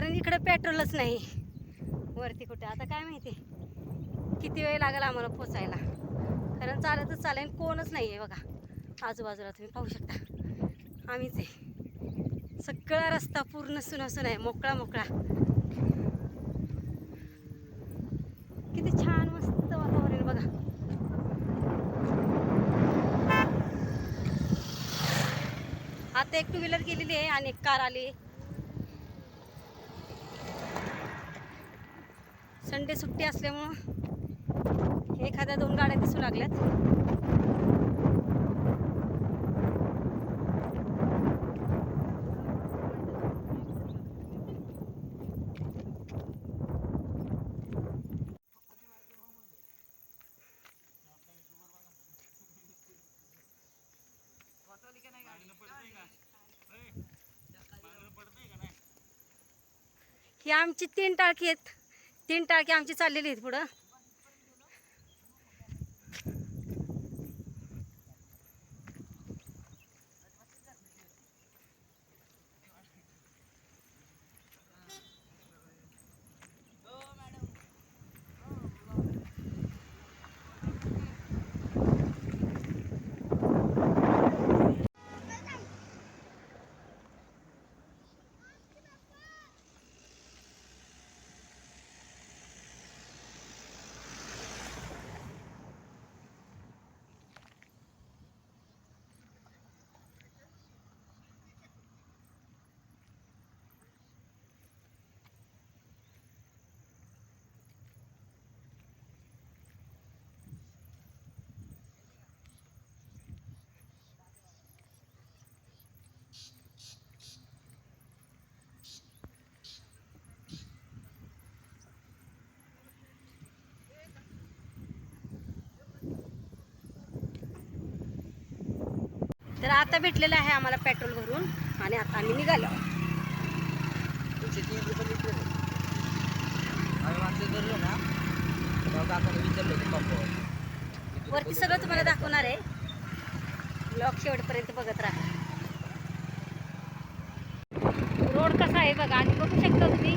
कारण इकडं पेट्रोलच नाही. वरती कुठे? आता काय माहिती? किती वेळ लागेल आम्हाला पोचायला? कारण चालतच चालेल कोणच नाही आहे बघा. आजूबाजूला तुम्ही पाहू शकता. आम्हीच आहे. सगळा रस्ता पूर्ण सुनासून आहे. मोकळा मोकळा. किती छान मस्त वातावरण बघा. आता एक टू व्हीलर गेलेली आहे आणि एक कार आली. संडे सुट्टी असल्यामुळं एखाद्या दोन गाड्या दिसू लागल्यात. ही आमची तीन टाळकी आहेत. तीन टाळकी आमची चाललेली आहेत पुढं. तर आता भेटलेलं आहे आम्हाला पेट्रोल भरून आणि आता आम्ही निघालो. ना वरती सगळं तुम्हाला दाखवणार आहे. ब्लॉक शेवटपर्यंत बघत राहा. रोड कसा आहे बघा आणि बघू शकता तुम्ही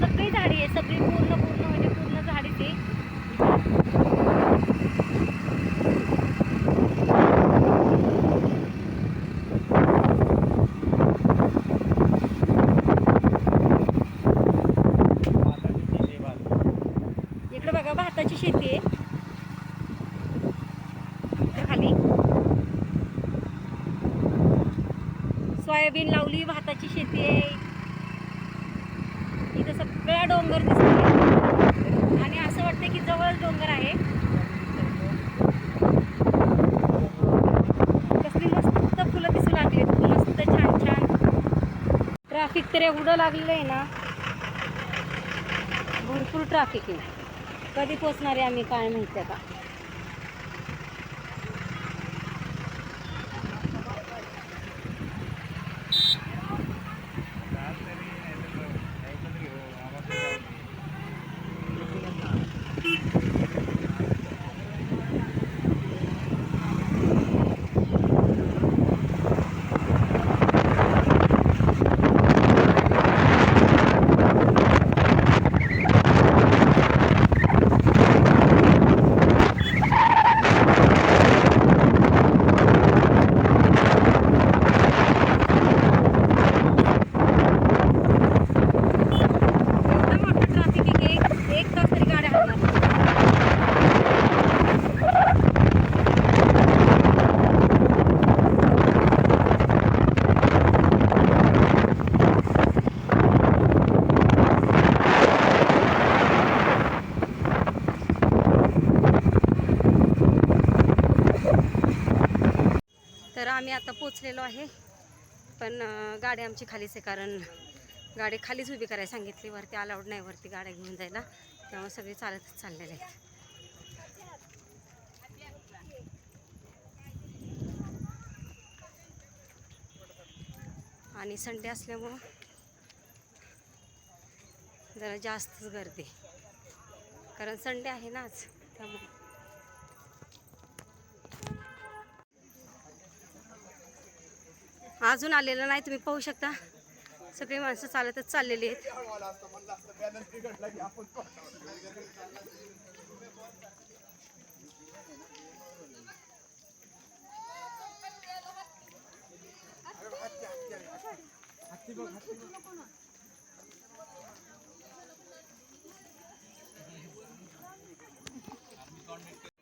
सगळी झाडी आहे सगळी पूर्ण पूर्ण म्हणजे पूर्ण झाडीच आहे इकडे बघा भाताची शेती आहे इकडे खाली सोयाबीन लावली भाताची शेती आहे इथं सगळा डोंगर दिसतो आणि असं वाटतं की जवळ डोंगर आहे कसली मस्त फुलं दिसू लागली मस्त छान छान ट्रॅफिक तर एवढं लागलेलं आहे ना भरपूर ट्रॅफिक आहे. कधी पोचणार आहे आम्ही काय माहिती का बसलेलो आहे. पण गाडी आमची खालीच आहे कारण गाडी खालीच उभी करायला सांगितली. वरती अलाउड नाही वरती गाड्या घेऊन जायला. त्यामुळे सगळे चालतच चाललेले आहेत. आणि संडे असल्यामुळं जरा जास्तच गर्दी. कारण संडे आहे ना आज. अजून आलेलं नाही तुम्ही पाहू शकता. सगळी माणसं चालतच चाललेली आहेत.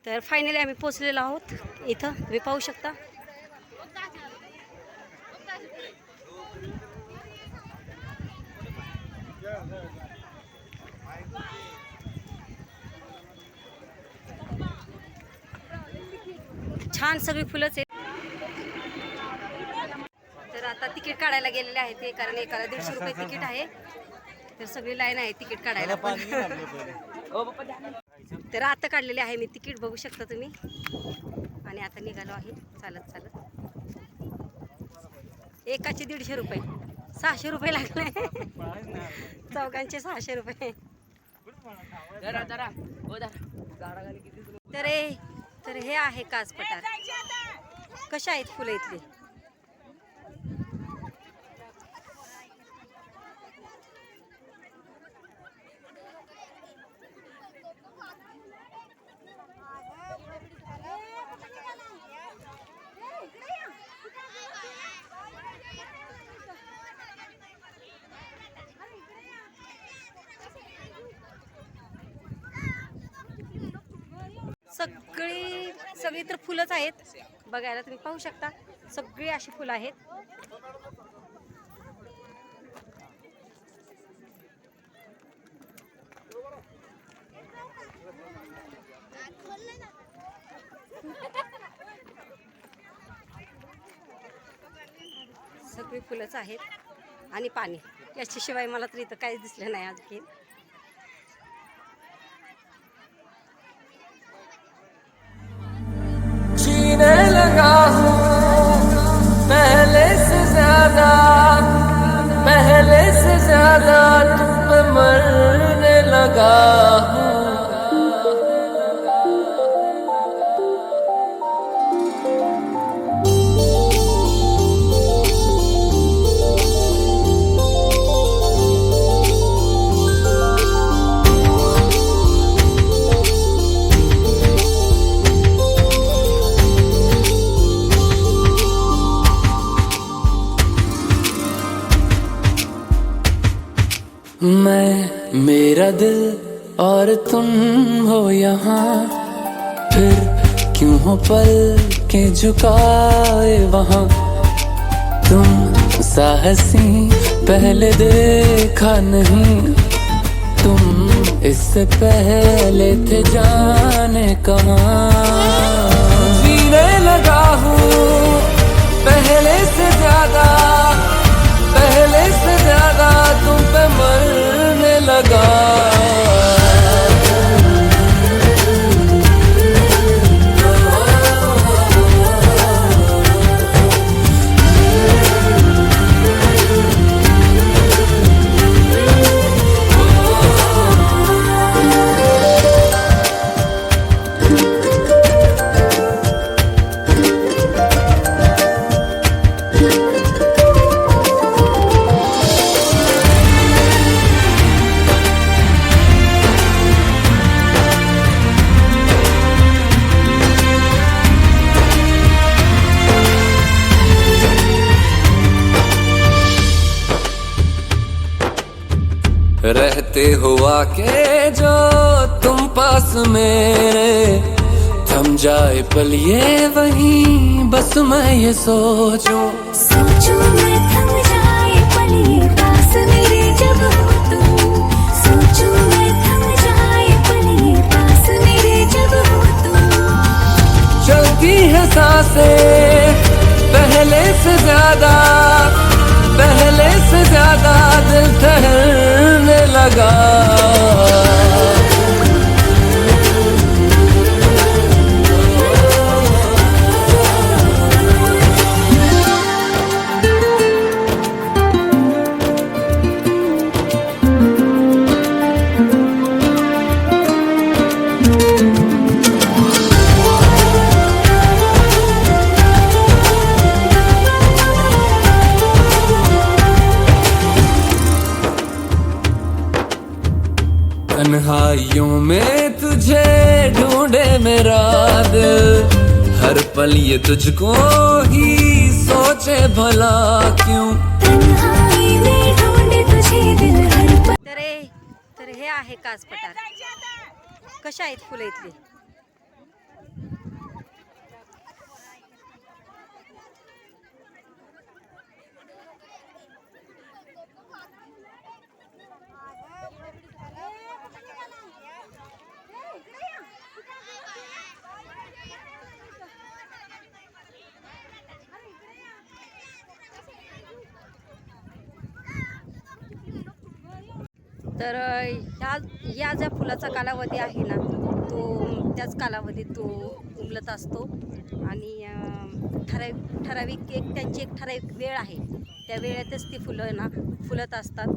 तर फायनली आम्ही पोचलेलो आहोत इथं. तुम्ही पाहू शकता. छान सगळी फुलंच आहेत. तर आता तिकीट काढायला गेलेले आहे ते कारण एकाला दीडशे रुपये तिकीट आहे. तर सगळी लाईन आहे तिकीट काढायला. पण तर आता काढलेले आहे मी तिकीट बघू शकता तुम्ही. आणि आता निघालो आहे. चालत चालत. एकाचे दीडशे रुपये. सहाशे रुपये लागले. चौघांचे सहाशे रुपये. जरा जरा हो तर हे तर हे आहे कास पठार कशा आहेत फुलं इथली? सगळी सगळी तर फुलंच आहेत. बघायला तुम्ही पाहू शकता. सगळी अशी फुलं आहेत. सगळी फुलंच आहेत. आणि पाणी. याच्याशिवाय मला तर इथं काहीच दिसलं नाही आणखी से तुम हो यहाँ, फिर क्यों हो पल के झुकाए वहाँ? तुम साहसी पहले देखा नहीं, तुम इससे पहले थे जाने कहाँ? लगा हूँ, पहले से ज़्यादा, पहले से ज़्यादा तुम पे मरने लगा। मेरे थम जाए पल ये वहीं बस मैं ये सोचो। सोचूं मैं थम जाए पल ये पास मेरे जब हो तुम। सोचूं मैं थम जाए पल ये पास मेरे जब हो तुम। चलती है साँसें पहले से ज़्यादा पहले से ज़्यादा दिल ठहरने लगा। तन्हाइयों में तुझे ढूंढे मेरा दिल। हर पल ये तुझको ही सोचे भला क्यों? तर हे आहे कास पठार कशा आहेत फुले इथली? तर ह्या या ज्या फुलाचा कालावधी आहे ना तो त्याच कालावधीत तो उमलत असतो. आणि ठराविक ठराविक एक त्यांची एक ठराविक वेळ आहे. त्या वेळेतच ती फुलं ना फुलत असतात.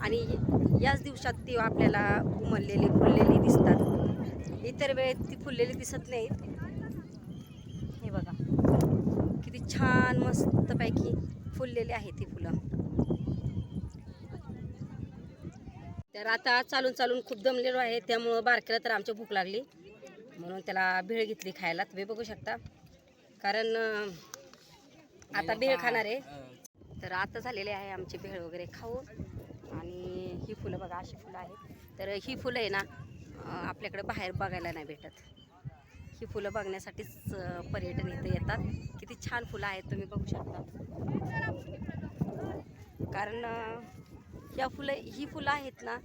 आणि याच दिवसात ती आपल्याला उमललेली फुललेली दिसतात. इतर वेळेत ती फुललेली दिसत नाहीत. हे बघा. किती छान मस्तपैकी फुललेली आहे ती फुलं. तर आता चालून चालून खूप दमलेलो आहे त्यामुळं बारकेला तर आमच्या भूक लागली. म्हणून त्याला भेळ घेतली खायला. तुम्ही बघू शकता. कारण आता भेळ खाणार आहे. तर आता झालेले आहे आमची भेळ वगैरे खाऊन. आणि ही फुलं बघा अशी फुलं आहेत. तर ही फुलं आहे ना आपल्याकडे बाहेर बघायला नाही भेटत. ही फुलं बघण्यासाठीच पर्यटन इथं येतात. किती छान फुलं आहेत तुम्ही बघू शकता. कारण या फुलं ही फुलं आहेत ना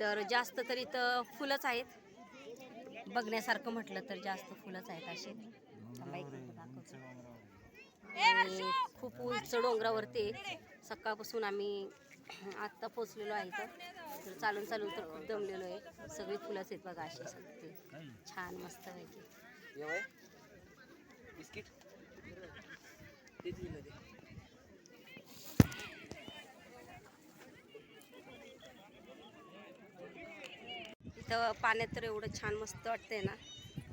तर जास्त तर इथं फुलंच आहेत. बघण्यासारखं म्हटलं तर जास्त फुलंच आहेत असे. आणि खूप उंच डोंगरावरती. सकाळपासून आम्ही आत्ता पोचलेलो आहे इथं. तर चालून चालून तर खूप दमलेलो आहे. सगळी फुलंच आहेत बघा अशी सगळी. छान मस्त येवाय बिस्किट ते दिलं ते इथं पाण्यात तर एवढं छान मस्त वाटतंय ना.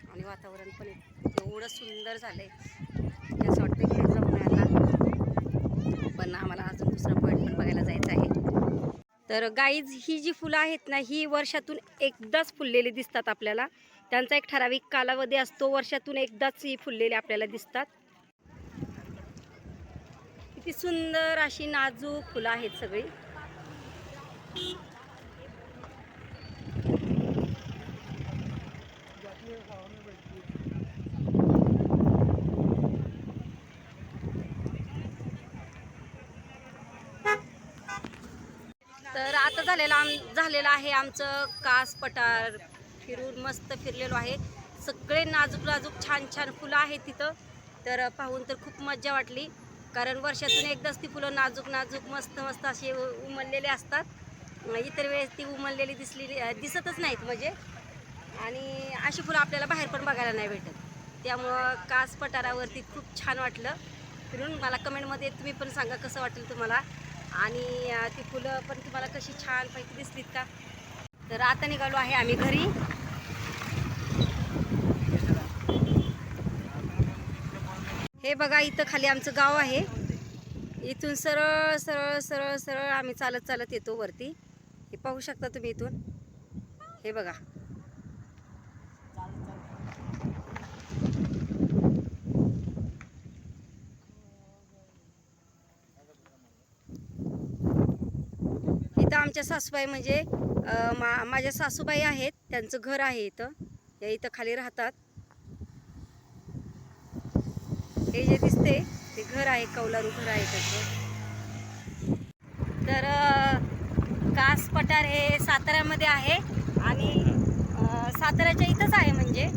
आणि वातावरण पण एवढं सुंदर झालं आहे असं वाटतं की जाऊन यायला पण आम्हाला अजून दुसरा पॉईंट पण बघायला जायचं आहे. तर गाईज ही जी फुलं आहेत ना ही वर्षातून एकदाच फुललेली दिसतात आपल्याला. त्यांचा एक ठराविक कालावधी असतो वर्षातून एकदाच ही फुललेली आपल्याला दिसतात. किती सुंदर अशी नाजूक फुलं आहेत सगळी तर आता झालेला आम झालेलं आहे आमचं कास पठार फिरून मस्त फिरलेलो आहे. सगळे नाजूक नाजूक छान छान फुलं आहेत तिथं. तर पाहून तर खूप मज्जा वाटली. कारण वर्षातून एकदाच ती फुलं नाजूक नाजूक मस्त मस्त असे उमललेले असतात. इतर वेळेस ती उमललेली दिसली दिसतच नाहीत म्हणजे. आणि अशी फुलं आपल्याला बाहेर पण बघायला नाही भेटत. त्यामुळं कास पठारावरती खूप छान वाटलं. फिरून मला कमेंटमध्ये तुम्ही पण सांगा कसं वाटेल तुम्हाला. आणि ती फुलं पण तुम्हाला कशी छानपैकी दिसलीत का? तर आता निघालो आहे आम्ही घरी. हे बघा इथं खाली आमचं गाव आहे. इथून सरळ सरळ सरळ सरळ आम्ही चालत चालत येतो वरती. हे पाहू शकता तुम्ही इथून. हे बघा इथं आमच्या सासूबाई म्हणजे मा माझ्या सासूबाई आहेत त्यांचं घर आहे इथं. या इथं खाली राहतात. हे जे दिसते ते घर आहे कौलारू घर आहे त्याचं. तर कास पठार हे साताऱ्यामध्ये आहे आणि साताऱ्याच्या इथंच आहे म्हणजे.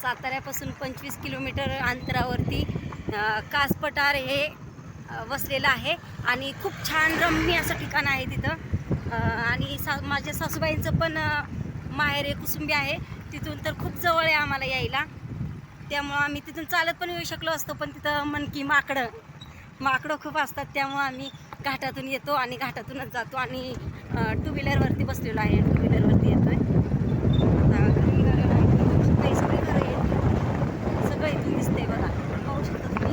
साताऱ्यापासून पंचवीस किलोमीटर अंतरावरती कास पठार हे वसलेलं आहे. आणि खूप छान रम्य असं ठिकाण आहे तिथं. आणि सा माझ्या सासूबाईंचं पण माहेर आहे कुसुंबी आहे. तिथून तर खूप जवळ आहे आम्हाला यायला. त्यामुळं आम्ही तिथून चालत पण येऊ शकलो असतो पण तिथं मनकी माकडं. माकडं खूप असतात त्यामुळं आम्ही घाटातून येतो आणि घाटातूनच जातो. आणि टू व्हीलरवरती बसलेलो आहे. टू व्हीलरवरती येतो आहे. सगळी घरं सगळं इथून दिसते बघा पाहू शकता तुम्ही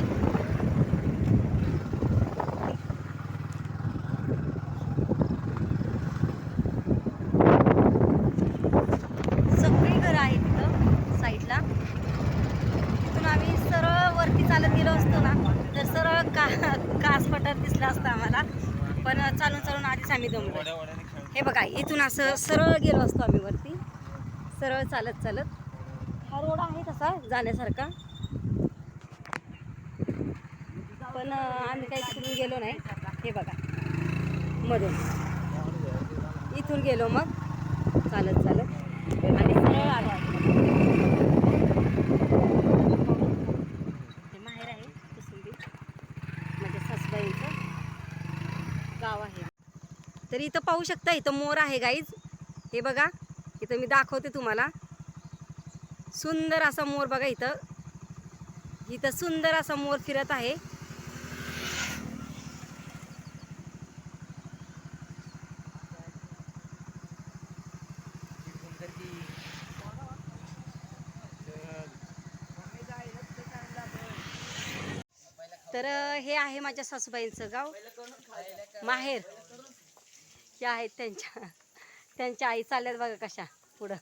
सगळी घरं आहेत तिथं साईडला तिथून आम्ही सरळ वरती चालत गेलो असतो ना तर सरळ का कास पठार दिसला असतं आम्हाला पण चालून चालून आधीच आम्ही दमलो हे बघा इथून असं सरळ गेलो असतो आम्ही वरती. सरळ चालत चालत. हा रोड आहे तसा जाण्यासारखा. पण आम्ही काही तिकडून गेलो नाही. हे बघा. मधून. इथून गेलो मग चालत चालत आणि सरळ आलो हे माहेर आहे कुसुंबी माझ्या सासूबाईंचं गाव आहे तर इथं पाहू शकता इथं मोर आहे गाईज हे बघा इथं मी दाखवते तुम्हाला. सुंदर असा मोर बघा इथं. इथं सुंदर असा मोर फिरत आहे. तर हे आहे माझ्या सासूबाईंचं गाव. माहेर. ह्या आहेत त्यांच्या. त्यांच्या आई चालल्यात बघा कशा पुढं.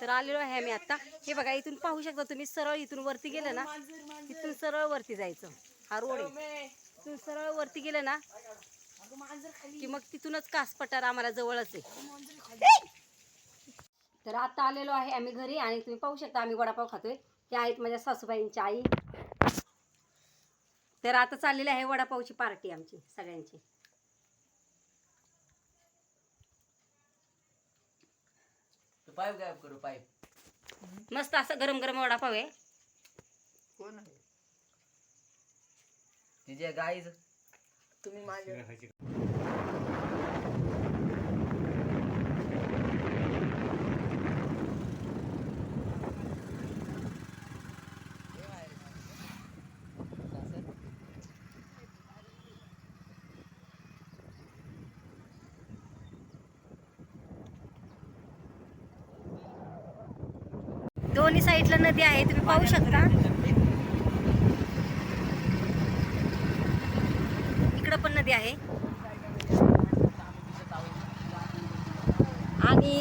तर आलेलो आहे आम्ही आता. हे बघा इथून पाहू शकता तुम्ही सरळ इथून वरती गेलं ना इथून सरळ वरती जायचं. हा रोड आहे. इथून सरळ वरती गेलं ना की मग तिथूनच कास पठार आम्हाला जवळच आहे. तर आता आलेलो आहे आम्ही घरी आणि तुम्ही पाहू शकता आम्ही वडापाव खातोय. हे आहेत माझ्या सासूबाईंच्या आई. तर आता चाललेली आहे वडापावची पार्टी आमची सगळ्यांची. तो पाईप गायब करू पाईप. मस्त असं गरम गरम वडापाव आहे. कोण आहे? तिचे गाईज तुम्ही माझ्या दोन्ही साईडला नदी आहे तुम्ही पाहू शकता. इकडं पण नदी आहे आणि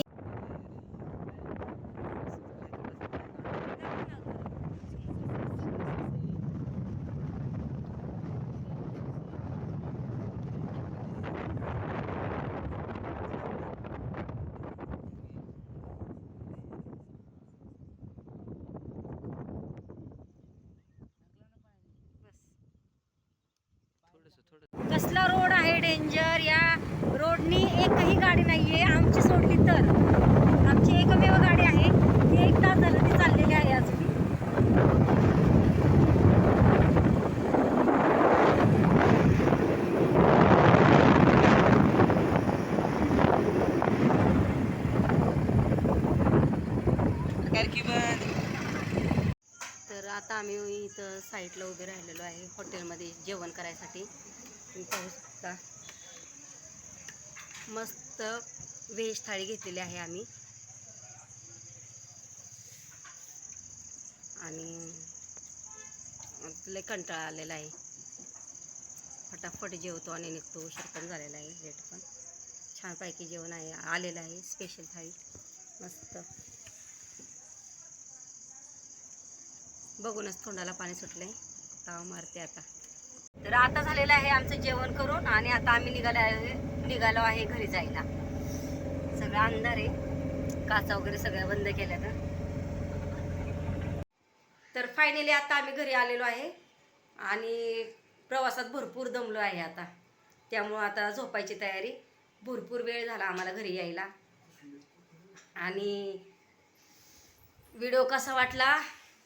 कसला रोड आहे डेंजर या रोडनी नाही आहे नाहीये आमची सोडली तर. आमची एकमेव गाडी आहे. ती एक तास झालं ती चाललेली आहे अजून. तर आता आम्ही इथं साईडला उभे राहिलेलो आहे हॉटेलमध्ये जेवण करायसाठी. तुम्ही पाहू शकता. मस्त व्हेज थाळी घेतलेली आहे आम्ही. आणि लय कंटाळा आलेला आहे. फटाफट जेवतो आणि निघतो. उशीर पण झालेला आहे. लेट पण. छानपैकी जेवण आहे. आलेलं आहे. स्पेशल थाळी. मस्त. बघूनच तोंडाला पाणी सुटलं आहे ताव मारते आता. तर आता झालेलं आहे आमचं जेवण करून आणि आता आम्ही निघालो आहे निघालो आहे घरी जायला. सगळं अंधार आहे. काचा वगैरे सगळ्या बंद केल्या तर फायनली आता आम्ही घरी आलेलो आहे आणि प्रवासात भरपूर दमलो आहे आता. त्यामुळं आता झोपायची तयारी. भरपूर वेळ झाला आम्हाला घरी यायला. आणि व्हिडिओ कसा वाटला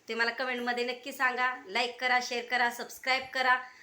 ते मला कमेंटमध्ये नक्की सांगा. लाईक करा शेअर करा सबस्क्राईब करा.